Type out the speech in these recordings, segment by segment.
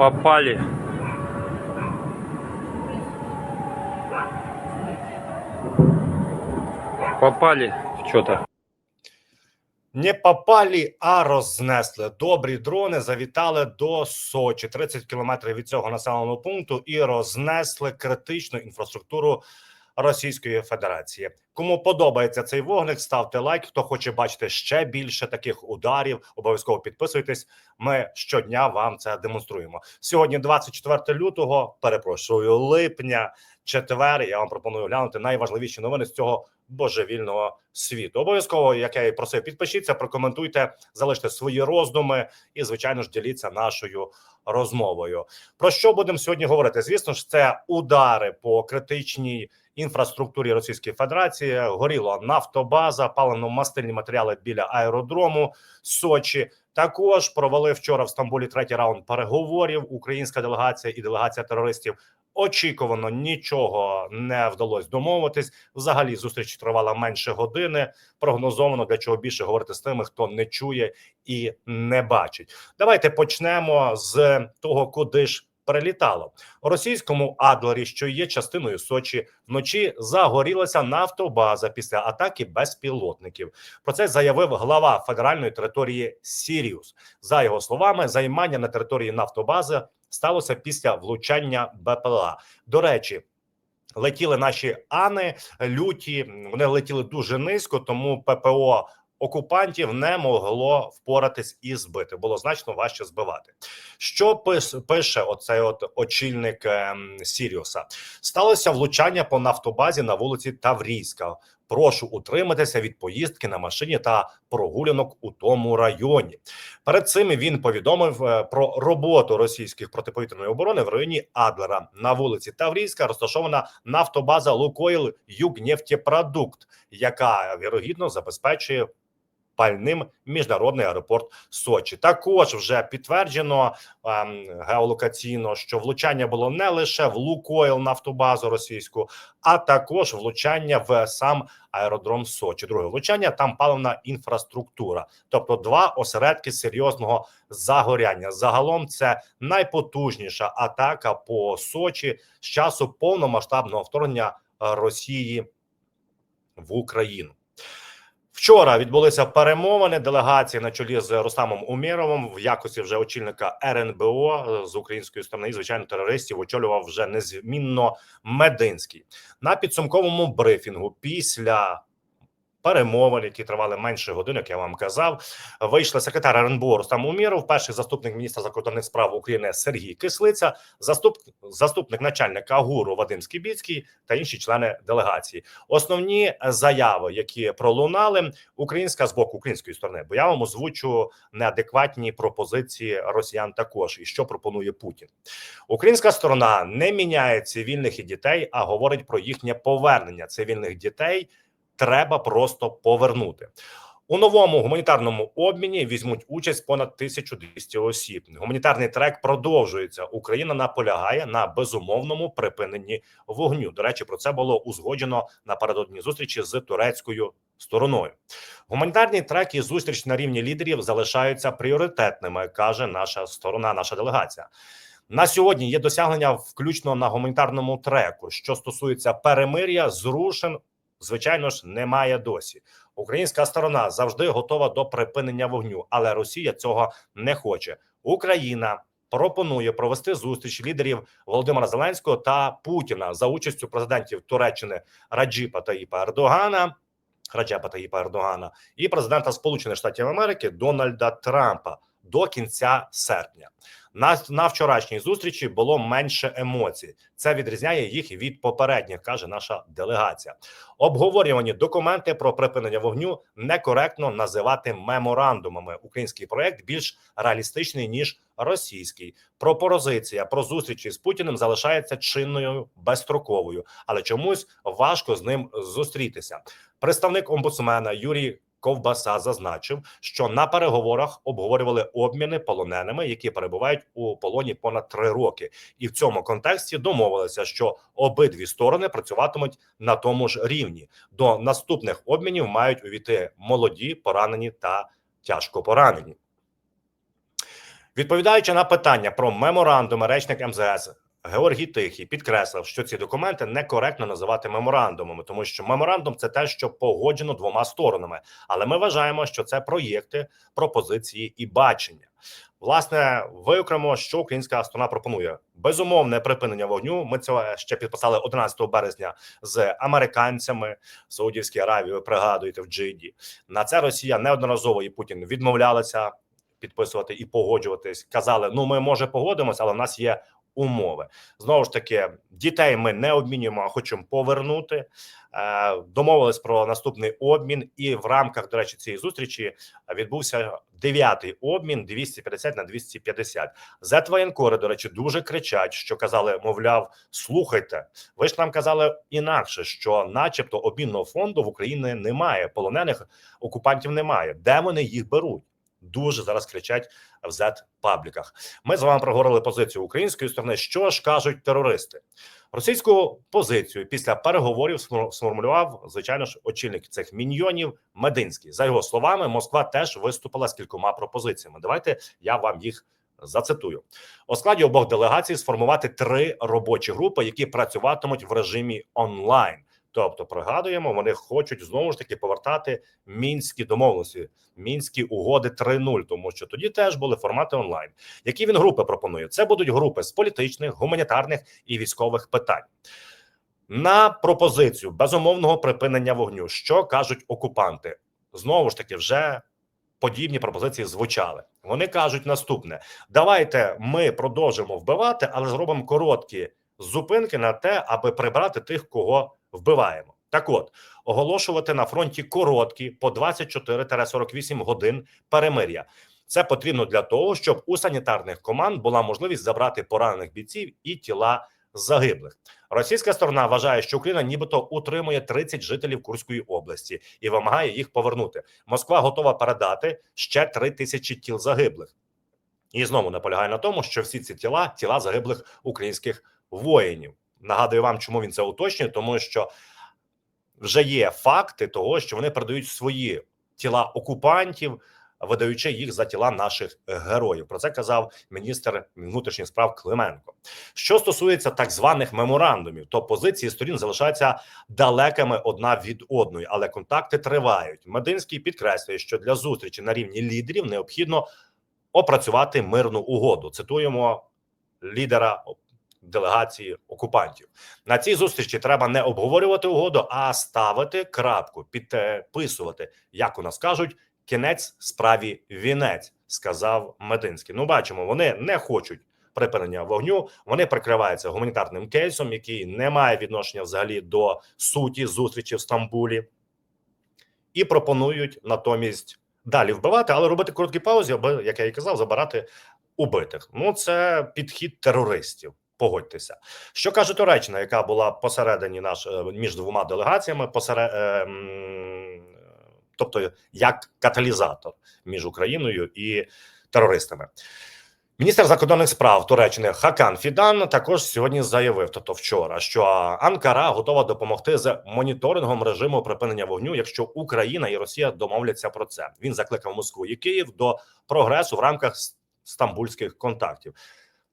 Попали. Попали в что-то. Не попали, а рознесли. Добрі дрони завітали до Сочі, 30 кілометрів від цього населеного пункту, і рознесли критичну інфраструктуру Російської Федерації. Кому подобається цей вогник, ставте лайк. Хто хоче бачити ще більше таких ударів, обов'язково підписуйтесь. Ми щодня вам це демонструємо. Сьогодні, 24 лютого, перепрошую, липня, четвер. Я вам пропоную глянути найважливіші новини з цього божевільного світу. Обов'язково, як я і просив, підпишіться, прокоментуйте, залиште свої роздуми і, звичайно ж, діліться нашою розмовою. Про що будемо сьогодні говорити? Звісно ж, це удари по критичній інфраструктурі Російської Федерації. Горіла нафтобаза, паливно-мастильні матеріали біля аеродрому Сочі. Також провели вчора в Стамбулі третій раунд переговорів. Українська делегація і делегація терористів. Очікувано нічого не вдалося домовитись. Взагалі зустріч тривала менше години. Прогнозовано для чого більше говорити з тими, хто не чує і не бачить. Давайте почнемо з того, куди ж перелітало у російському Адлері, що є частиною Сочі. Вночі загорілася нафтобаза після атаки безпілотників. Про це заявив глава федеральної території Сіріус. За його словами, займання на території нафтобази сталося після влучання БПЛА. До речі. Летіли наші ани люті. Вони летіли дуже низько, тому ППО окупантів не могло впоратись і збити. Було значно важче збивати. Що пише оцей от очільник ем, Сіріуса? Сталося влучання по нафтобазі на вулиці Таврійська. Прошу утриматися від поїздки на машині та прогулянок у тому районі. Перед цим він повідомив е, про роботу російських протиповітряної оборони в районі Адлера на вулиці Таврійська. Розташована нафтобаза Лукойл Югнефтепродукт, яка вірогідно забезпечує пальним міжнародний аеропорт Сочі. Також вже підтверджено ем, геолокаційно, що влучання було не лише в Лукойл нафтобазу російську, а також влучання в сам аеродром Сочі. Друге влучання там паливна інфраструктура, тобто два осередки серйозного загоряння. Загалом це найпотужніша атака по Сочі з часу повномасштабного вторгнення Росії в Україну. Вчора відбулися перемовини делегації на чолі з Рустамом Умєровим в якості вже очільника РНБО е, з української сторони. І, звичайно, терористів очолював вже незмінно Мединський на підсумковому брифінгу після. Перемовин, які тривали менше годин, як я вам казав, вийшли секретар РНБО Рустам Уміров, перший заступник міністра закордонних справ України Сергій Кислиця, заступ, заступник начальника ГУРу Вадим Скібіцький та інші члени делегації. Основні заяви, які пролунали, українська з боку української сторони, бо я вам озвучу неадекватні пропозиції росіян. Також і що пропонує Путін. Українська сторона не міняє цивільних і дітей, а говорить про їхнє повернення цивільних дітей. Треба просто повернути. У новому гуманітарному обміні візьмуть участь понад 1200 осіб. Гуманітарний трек продовжується. Україна наполягає на безумовному припиненні вогню. До речі, про це було узгоджено напередодні зустрічі з турецькою стороною. Гуманітарні трек і зустріч на рівні лідерів залишаються пріоритетними, каже наша сторона, наша делегація. На сьогодні є досягнення включно на гуманітарному треку. Що стосується перемир'я, зрушень звичайно ж немає досі. Українська сторона завжди готова до припинення вогню, але Росія цього не хоче. Україна пропонує провести зустріч лідерів Володимира Зеленського та Путіна за участю президентів Туреччини Раджіпа Таїпа Ердогана. Раджепа Таїпа Ердогана і президента Сполучених Штатів Америки Дональда Трампа до кінця серпня. На, на вчорашній зустрічі було менше емоцій. Це відрізняє їх від попередніх, каже наша делегація. Обговорювані документи про припинення вогню некоректно називати меморандумами. Український проект більш реалістичний ніж російський. Пропозиція про зустрічі з Путіним залишається чинною безстроковою, але чомусь важко з ним зустрітися. Представник омбудсмена Юрій. Ковбаса зазначив, що на переговорах обговорювали обміни полоненими, які перебувають у полоні понад три роки, і в цьому контексті домовилися, що обидві сторони працюватимуть на тому ж рівні. До наступних обмінів мають увійти молоді, поранені та тяжко поранені. Відповідаючи на питання про меморандуми, речник МЗС Георгій Тихий підкреслив, що ці документи некоректно називати меморандумами, тому що меморандум це те, що погоджено двома сторонами. Але ми вважаємо, що це проєкти, пропозиції і бачення. Власне, виокремо, що українська сторона пропонує безумовне припинення вогню. Ми це ще підписали 11 березня з американцями в Саудівській Аравії. Ви пригадуєте в Джиді. На це Росія неодноразово і Путін відмовлялися підписувати і погоджуватись. Казали: ну ми може погодимося, але в нас є умови. Знову ж таки, дітей ми не обмінюємо, а хочемо повернути. Е, Домовились про наступний обмін, і в рамках, до речі, цієї зустрічі відбувся дев'ятий обмін 250 на 250. Зетвоєнкори, до речі, дуже кричать, що казали, мовляв, слухайте, ви ж нам казали інакше, що, начебто, обмінного фонду в Україні немає, полонених окупантів немає. Де вони їх беруть? Дуже зараз кричать в зет пабліках. Ми з вами проговорили позицію української сторони. Що ж кажуть терористи? Російську позицію після переговорів сформу- сформулював звичайно ж очільник цих міньйонів Мединський. За його словами, Москва теж виступила з кількома пропозиціями. Давайте я вам їх зацитую. У складі обох делегацій сформувати три робочі групи, які працюватимуть в режимі онлайн. Тобто, пригадуємо, вони хочуть знову ж таки повертати мінські домовленості, мінські угоди 3.0, тому що тоді теж були формати онлайн. Які він групи пропонує? Це будуть групи з політичних, гуманітарних і військових питань. На пропозицію безумовного припинення вогню, що кажуть окупанти, знову ж таки, вже подібні пропозиції звучали. Вони кажуть наступне: давайте ми продовжимо вбивати, але зробимо короткі зупинки на те, аби прибрати тих, кого вбиваємо. Так от оголошувати на фронті короткі по 24-48 годин перемир'я. Це потрібно для того, щоб у санітарних команд була можливість забрати поранених бійців і тіла загиблих. Російська сторона вважає, що Україна нібито утримує 30 жителів Курської області і вимагає їх повернути. Москва готова передати ще 3 тисячі тіл загиблих. І знову наполягає на тому, що всі ці тіла тіла загиблих українських воїнів. Нагадую вам, чому він це уточнює, тому що вже є факти того, що вони передають свої тіла окупантів, видаючи їх за тіла наших героїв. Про це казав міністр внутрішніх справ Клименко. Що стосується так званих меморандумів, то позиції сторін залишаються далекими одна від одної, але контакти тривають. Мединський підкреслює, що для зустрічі на рівні лідерів необхідно опрацювати мирну угоду. Цитуємо лідера делегації окупантів. На цій зустрічі треба не обговорювати угоду, а ставити крапку, підписувати, як у нас кажуть, кінець справі вінець, сказав Мединський. Ну, бачимо, вони не хочуть припинення вогню. Вони прикриваються гуманітарним кейсом, який не має відношення взагалі до суті зустрічі в Стамбулі, і пропонують натомість далі вбивати, але робити короткі паузи, аби, як я і казав, забирати убитих. Ну, це підхід терористів. Погодьтеся, що каже Туреччина, яка була посередині наш е, між двома делегаціями, посеред, е, тобто як каталізатор між Україною і терористами. Міністр закордонних справ Туреччини Хакан Фідан також сьогодні заявив, тобто вчора, що Анкара готова допомогти з моніторингом режиму припинення вогню, якщо Україна і Росія домовляться про це. Він закликав Москву і Київ до прогресу в рамках стамбульських контактів.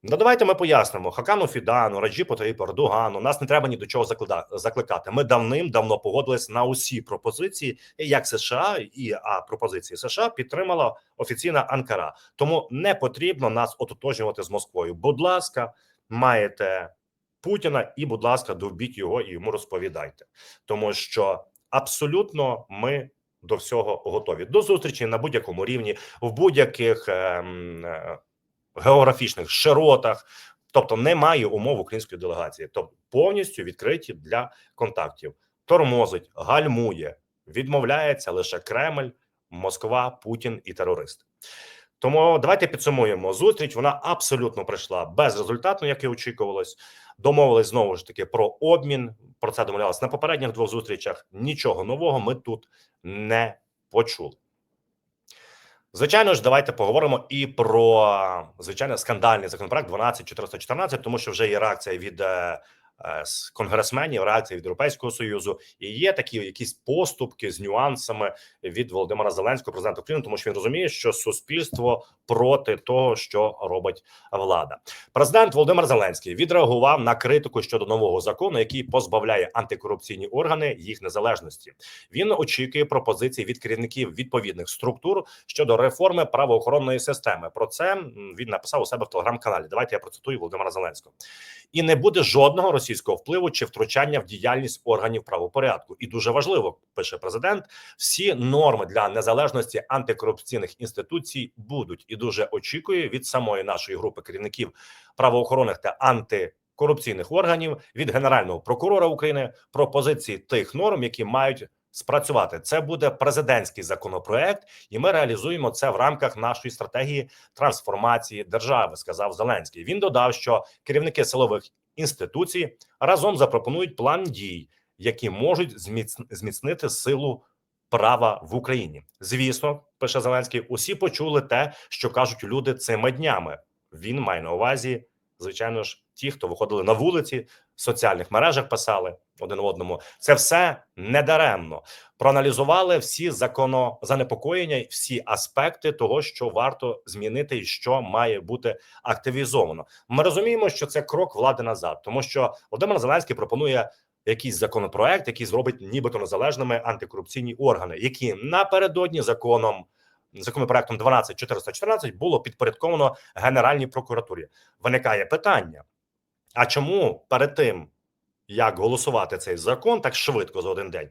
Ну, давайте ми пояснимо Хакану Фідану, Раджіпу Таїпу Ердогану. Нас не треба ні до чого закликати. Ми давним-давно погодились на усі пропозиції, як США і а пропозиції США підтримала офіційна Анкара. Тому не потрібно нас ототожнювати з Москвою. Будь ласка, маєте Путіна, і будь ласка, довбіть його і йому розповідайте, тому що абсолютно ми. До всього готові до зустрічі на будь-якому рівні, в будь-яких ем, е, географічних широтах, тобто немає умов української делегації, тобто повністю відкриті для контактів. Тормозить, гальмує, відмовляється лише Кремль, Москва, Путін і терористи. Тому давайте підсумуємо зустріч. Вона абсолютно пройшла безрезультатно, як і очікувалось. Домовились знову ж таки про обмін. Про це домовлялись на попередніх двох зустрічах. Нічого нового ми тут не почули. Звичайно ж, давайте поговоримо і про звичайно скандальний законопроект 12414, тому що вже є реакція від е, з конгресменів, реакція від Європейського союзу, і є такі якісь поступки з нюансами від Володимира Зеленського, президента України, тому що він розуміє, що суспільство проти того, що робить влада. Президент Володимир Зеленський відреагував на критику щодо нового закону, який позбавляє антикорупційні органи їх незалежності. Він очікує пропозицій від керівників відповідних структур щодо реформи правоохоронної системи. Про це він написав у себе в телеграм-каналі. Давайте я процитую Володимира Зеленського. І не буде жодного російського впливу чи втручання в діяльність органів правопорядку. І дуже важливо пише президент. Всі норми для незалежності антикорупційних інституцій будуть і дуже очікує від самої нашої групи керівників правоохоронних та антикорупційних органів від генерального прокурора України пропозиції тих норм, які мають спрацювати. Це буде президентський законопроект, і ми реалізуємо це в рамках нашої стратегії трансформації держави. Сказав Зеленський. Він додав, що керівники силових інституцій разом запропонують план дій, які можуть зміц- зміцнити силу права в Україні. Звісно, пише Зеленський. Усі почули те, що кажуть люди цими днями. Він має на увазі, звичайно ж, ті, хто виходили на вулиці, в соціальних мережах писали один одному. Це все недаремно. Проаналізували всі законозанепокоєння, всі аспекти того, що варто змінити, і що має бути активізовано. Ми розуміємо, що це крок влади назад, тому що Володимир Зеленський пропонує якийсь законопроект, який зробить нібито незалежними антикорупційні органи, які напередодні законом. Законопроектом 12414 було підпорядковано Генеральній прокуратурі. Виникає питання: а чому перед тим як голосувати цей закон так швидко за один день?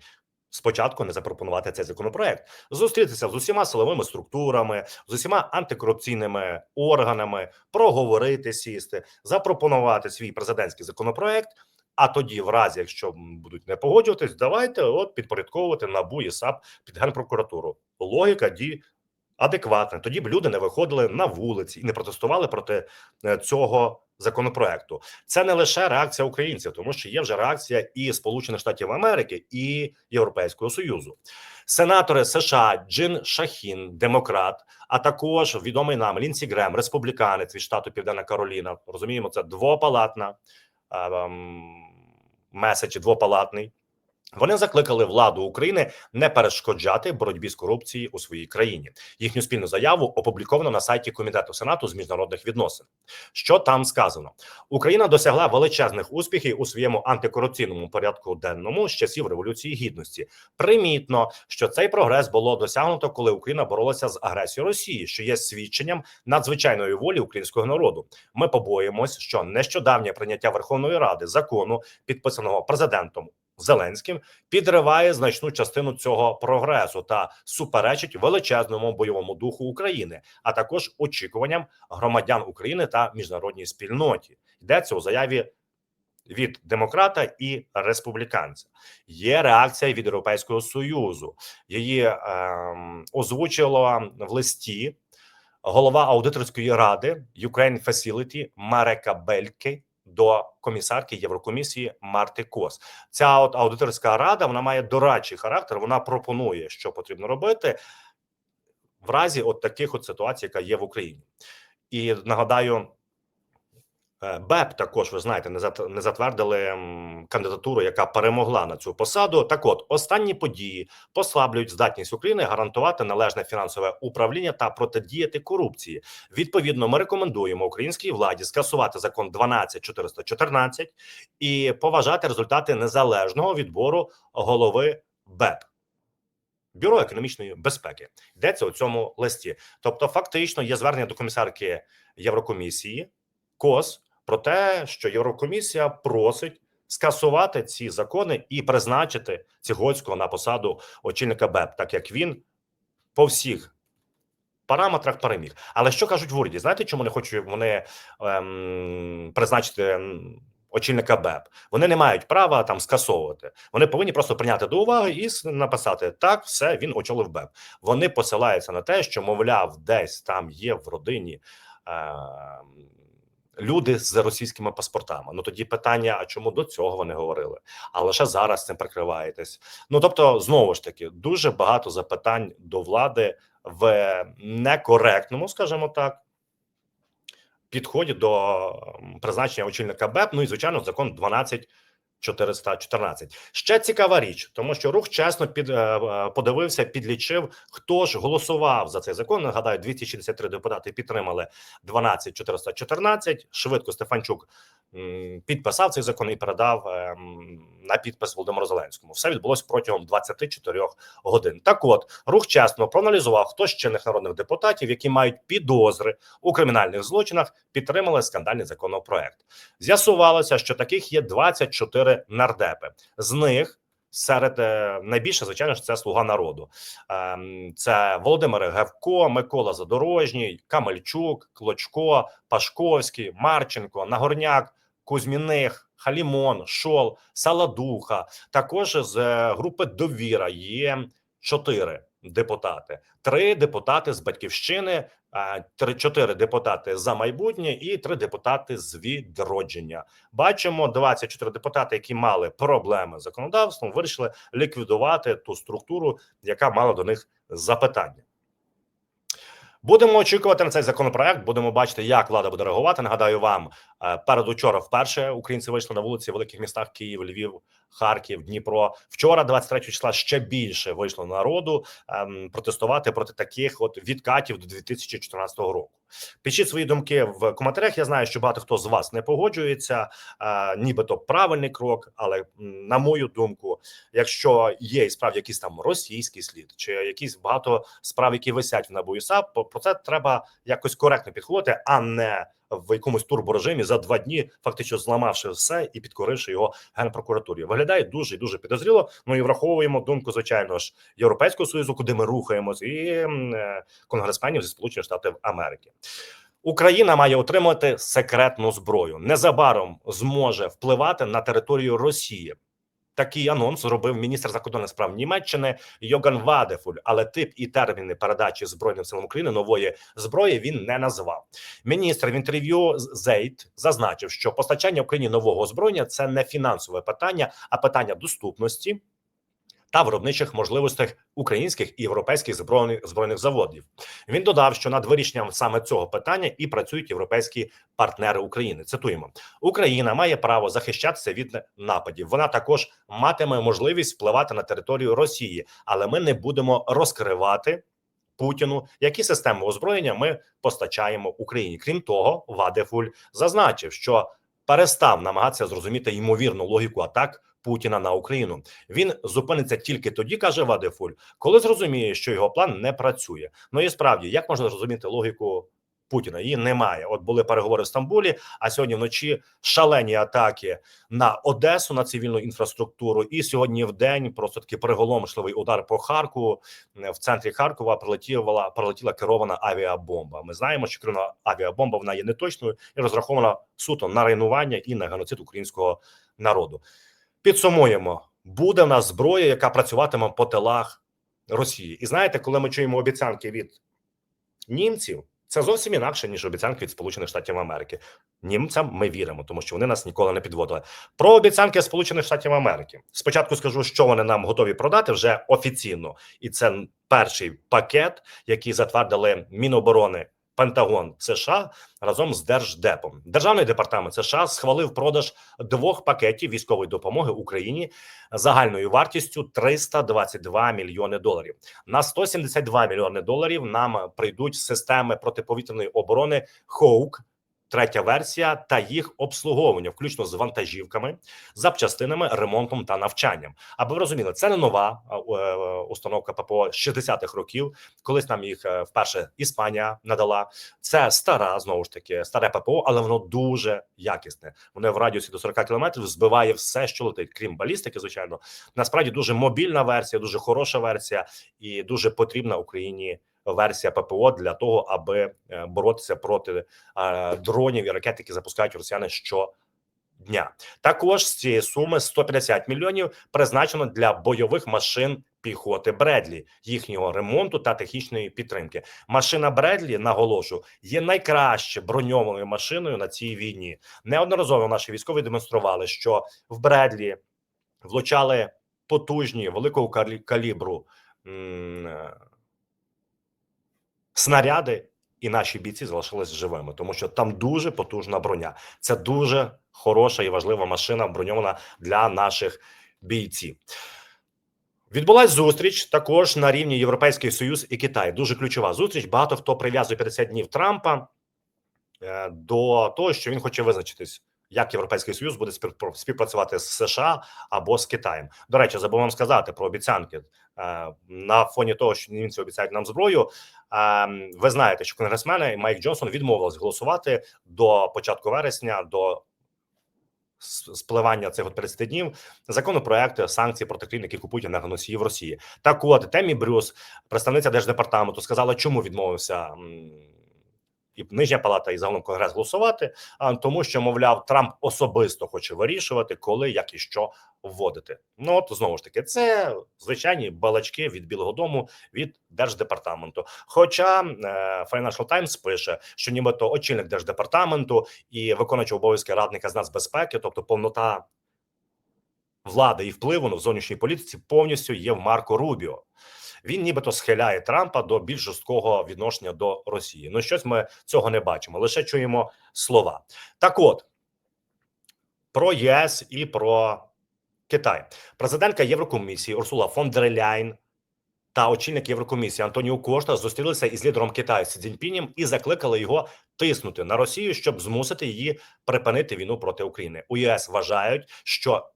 Спочатку не запропонувати цей законопроект, зустрітися з усіма силовими структурами, з усіма антикорупційними органами, проговорити, сісти, запропонувати свій президентський законопроект. А тоді, в разі, якщо будуть не погоджуватись, давайте от підпорядковувати НАБУ і САП під генпрокуратуру. Логіка дій адекватна. Тоді б люди не виходили на вулиці і не протестували проти е, цього законопроекту. Це не лише реакція українців, тому що є вже реакція і Сполучених Штатів Америки, і Європейського Союзу. Сенатори США Джин Шахін, демократ, а також відомий нам Лінсі Грем, республіканець від штату Південна Кароліна. Розуміємо, це двопалатна ем, меседж, двопалатний. Вони закликали владу України не перешкоджати боротьбі з корупцією у своїй країні. Їхню спільну заяву опубліковано на сайті Комітету Сенату з міжнародних відносин. Що там сказано? Україна досягла величезних успіхів у своєму антикорупційному порядку денному з часів революції гідності. Примітно, що цей прогрес було досягнуто, коли Україна боролася з агресією Росії, що є свідченням надзвичайної волі українського народу. Ми побоїмось, що нещодавнє прийняття Верховної Ради закону, підписаного президентом Зеленським підриває значну частину цього прогресу та суперечить величезному бойовому духу України, а також очікуванням громадян України та міжнародній спільноті. Йдеться у заяві від демократа і республіканця. Є реакція від Європейського союзу. Її ем, озвучила в листі голова аудиторської ради Ukraine Facility Марека Бельки до комісарки Єврокомісії Марти Кос. Ця от аудиторська рада вона має дорадчий характер. Вона пропонує, що потрібно робити в разі от таких от ситуацій, яка є в Україні. І нагадаю, БЕП також ви знаєте, не зат- затвердили кандидатуру, яка перемогла на цю посаду. Так, от останні події послаблюють здатність України гарантувати належне фінансове управління та протидіяти корупції. Відповідно, ми рекомендуємо українській владі скасувати закон 12414 і поважати результати незалежного відбору голови БЕП. Бюро економічної безпеки йдеться у цьому листі. Тобто, фактично є звернення до комісарки Єврокомісії КОС про те, що Єврокомісія просить скасувати ці закони і призначити Цігоцького на посаду очільника БЕП, так як він по всіх параметрах переміг. Але що кажуть в уряді? Знаєте, чому не хочуть вони ем, призначити очільника БЕП? Вони не мають права там скасовувати. Вони повинні просто прийняти до уваги і написати так, все він очолив БЕП. Вони посилаються на те, що мовляв, десь там є в родині. Ем, Люди з російськими паспортами. Ну тоді питання: а чому до цього вони говорили? А лише зараз цим прикриваєтесь. Ну тобто, знову ж таки, дуже багато запитань до влади в некоректному, скажімо так, підході до призначення очільника БЕП. Ну і звичайно, закон 12 414. Ще цікава річ, тому що рух чесно під е, е, подивився, підлічив, хто ж голосував за цей закон. Нагадаю, 263 депутати підтримали 12 414. Швидко Стефанчук підписав цей закон і передав ем, на підпис Володимиру Зеленському. Все відбулося протягом 24 годин. Так, от рух чесно проаналізував, хто з чинних народних депутатів, які мають підозри у кримінальних злочинах, підтримали скандальний законопроект. З'ясувалося, що таких є 24 нардепи. З них серед е, найбільше, звичайно ж, це слуга народу. Ем, Це Володимир Гевко, Микола Задорожній, Камельчук, Клочко, Пашковський, Марченко, Нагорняк, Кузьміних, Халімон, Шол, Саладуха. Також з е, групи Довіра є чотири депутати, три депутати з батьківщини, три чотири депутати за майбутнє і три депутати з відродження. Бачимо 24 депутати, які мали проблеми з законодавством, вирішили ліквідувати ту структуру, яка мала до них запитання. Будемо очікувати на цей законопроект. Будемо бачити, як влада буде реагувати. Нагадаю вам, перед передучора вперше українці вийшли на вулиці в великих містах Київ, Львів, Харків, Дніпро. Вчора, 23 числа, ще більше вийшло народу ем, протестувати проти таких от відкатів до 2014 року. Пишіть свої думки в коментарях. Я знаю, що багато хто з вас не погоджується, е, нібито правильний крок. Але на мою думку, якщо є і справді якийсь там російський слід, чи якісь багато справ, які висять в НАБУ САП, про це треба якось коректно підходити, а не в якомусь турборежимі за два дні, фактично зламавши все і підкоривши його генпрокуратурі. Виглядає дуже дуже підозріло. Ну і враховуємо думку, звичайно ж, Європейського союзу, куди ми рухаємось, і е, конгресменів зі Сполучених Штатів Америки. Україна має отримати секретну зброю. Незабаром зможе впливати на територію Росії. Такий анонс зробив міністр закордонних справ Німеччини Йоган Вадефуль, але тип і терміни передачі збройним силам України нової зброї він не назвав. Міністр в інтерв'ю Зейт зазначив, що постачання Україні нового озброєння це не фінансове питання, а питання доступності та виробничих можливостей українських і європейських збройних збройних заводів. Він додав, що над вирішенням саме цього питання і працюють європейські партнери України. Цитуємо: Україна має право захищатися від нападів. Вона також матиме можливість впливати на територію Росії, але ми не будемо розкривати. Путіну, які системи озброєння ми постачаємо Україні. Крім того, Вадефуль зазначив, що перестав намагатися зрозуміти ймовірну логіку атак Путіна на Україну. Він зупиниться тільки тоді, каже Вадефуль, коли зрозуміє, що його план не працює. Ну і справді, як можна зрозуміти логіку Путіна? Її немає. От були переговори в Стамбулі, а сьогодні вночі шалені атаки на Одесу на цивільну інфраструктуру. І сьогодні в день просто такий приголомшливий удар по Харкову. В центрі Харкова прилетіла прилетіла керована авіабомба. Ми знаємо, що керована авіабомба вона є неточною і розрахована суто на руйнування і на геноцид українського народу. Підсумуємо, буде в нас зброя, яка працюватиме по тилах Росії. І знаєте, коли ми чуємо обіцянки від німців, це зовсім інакше ніж обіцянки від Сполучених Штатів Америки. Німцям ми віримо, тому що вони нас ніколи не підводили. Про обіцянки Сполучених Штатів Америки. Спочатку скажу, що вони нам готові продати вже офіційно, і це перший пакет, який затвердили Міноборони. Пентагон США разом з Держдепом державний департамент США схвалив продаж двох пакетів військової допомоги Україні загальною вартістю 322 мільйони доларів. На 172 мільйони доларів нам прийдуть системи протиповітряної оборони Хоук. Третя версія та їх обслуговування, включно з вантажівками, запчастинами, ремонтом та навчанням. Аби ви розуміли, це не нова е, установка ППО з 60-х років. Колись нам їх е, вперше Іспанія надала. Це стара знову ж таки старе ППО, але воно дуже якісне. Воно в радіусі до 40 кілометрів збиває все, що летить, крім балістики. Звичайно, насправді дуже мобільна версія, дуже хороша версія і дуже потрібна Україні. Версія ППО для того, аби е, боротися проти е, дронів і ракет, які запускають росіяни щодня. Також з цієї суми 150 мільйонів призначено для бойових машин піхоти Бредлі, їхнього ремонту та технічної підтримки. Машина Бредлі, наголошу, є найкраще броньованою машиною на цій війні. Неодноразово наші військові демонстрували, що в Бредлі влучали потужні великого калі- калібру е, снаряди. І наші бійці залишились живими, тому що там дуже потужна броня. Це дуже хороша і важлива машина броньована для наших бійців. Відбулась зустріч також на рівні Європейський Союз і Китай. Дуже ключова зустріч. Багато хто прив'язує 50 днів Трампа е, до того, що він хоче визначитись, як Європейський Союз буде співпра- співпрацювати з США або з Китаєм. До речі, забув вам сказати про обіцянки на фоні того, що німці обіцяють нам зброю. Ви знаєте, що конгресмени Майк Джонсон відмовились голосувати до початку вересня. до спливання цих от 30 днів законопроекти санкції проти країн, які купують енергоносії в Росії. Так от Темі Брюс, представниця держдепартаменту, сказала, чому відмовився і нижня палата, і загалом конгрес голосувати. А тому, що мовляв, Трамп особисто хоче вирішувати, коли як і що вводити. Ну от знову ж таки, це звичайні балачки від Білого Дому від держдепартаменту. Хоча е, Financial Times пише, що нібито очільник держдепартаменту і виконуючий обов'язки радника з нацбезпеки, тобто повнота влади і впливу в зовнішній політиці, повністю є в Марко Рубіо. Він нібито схиляє Трампа до більш жорсткого відношення до Росії. Ну щось ми цього не бачимо, лише чуємо слова. Так, от про ЄС і про Китай. Президентка Єврокомісії Урсула фон дер Ляйн та очільник Єврокомісії Антоніо Кошта зустрілися із лідером Китаю Сі Цзіньпінем і закликали його тиснути на Росію, щоб змусити її припинити війну проти України. У ЄС вважають, що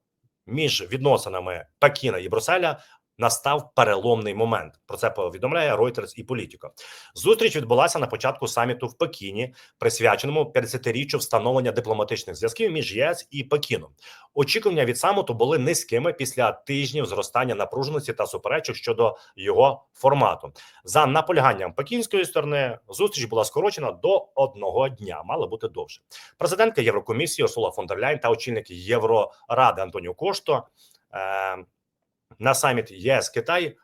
між відносинами Пекіна і Брюсселя настав переломний момент. Про це повідомляє Reuters і Політіко. Зустріч відбулася на початку саміту в Пекіні, присвяченому 50-річчю встановлення дипломатичних зв'язків між ЄС і Пекіном. Очікування від саміту були низькими після тижнів зростання напруженості та суперечок щодо його формату. За наполяганням пекінської сторони, зустріч була скорочена до одного дня. Мало бути довше. Президентка Єврокомісії Урсула фон дер Ляйн та очільник Євроради Антоніо Кошто е, на саміт ЄС Китай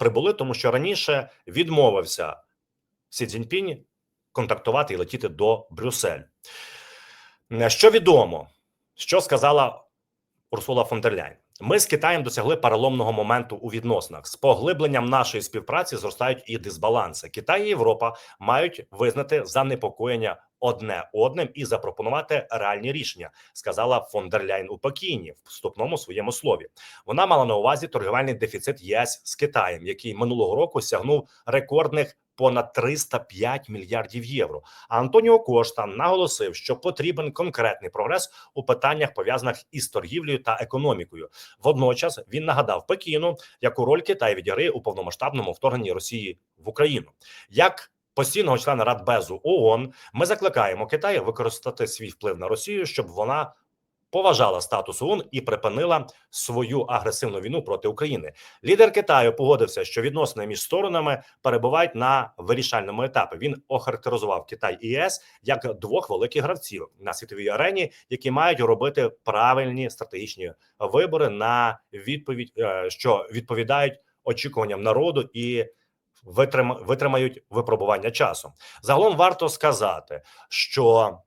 прибули, тому що раніше відмовився Сі Цзіньпінь контактувати і летіти до Брюссель. Е, Що відомо, що сказала Урсула фон дер Ляйн? Ми з Китаєм досягли переломного моменту у відносинах. З поглибленням нашої співпраці зростають і дисбаланси. Китай і Європа мають визнати занепокоєння одне одним і запропонувати реальні рішення, сказала фон дер Ляйн у Пекіні в вступному своєму слові. Вона мала на увазі торгівельний дефіцит ЄС з Китаєм, який минулого року сягнув рекордних понад 305 мільярдів євро. А Антоніо Кошта наголосив, що потрібен конкретний прогрес у питаннях пов'язаних із торгівлею та економікою. Водночас він нагадав Пекіну, яку роль Китай відіграє у повномасштабному вторгненні Росії в Україну. Як постійного члена Радбезу ООН, ми закликаємо Китай використати свій вплив на Росію, щоб вона поважала статус ООН і припинила свою агресивну війну проти України. Лідер Китаю погодився, що відносини між сторонами перебувають на вирішальному етапі. Він охарактеризував Китай і ЄС як двох великих гравців на світовій арені, які мають робити правильні стратегічні вибори на відповідь, е, що відповідають очікуванням народу і. Витрим- витримають випробування часом. Загалом варто сказати, що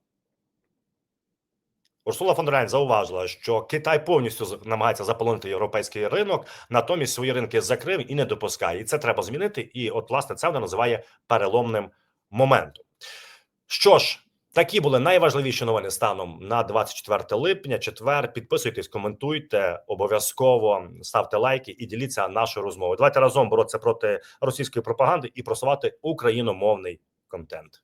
Урсула фон дер зауважила, що Китай повністю намагається заполонити європейський ринок, натомість свої ринки закрив і не допускає. І це треба змінити. І, от, власне, це вона називає переломним моментом. Що ж, такі були найважливіші новини станом на 24 липня. Четвер. Підписуйтесь, коментуйте, обов'язково ставте лайки і діліться нашою розмовою. Давайте разом боротися проти російської пропаганди і просувати україномовний контент.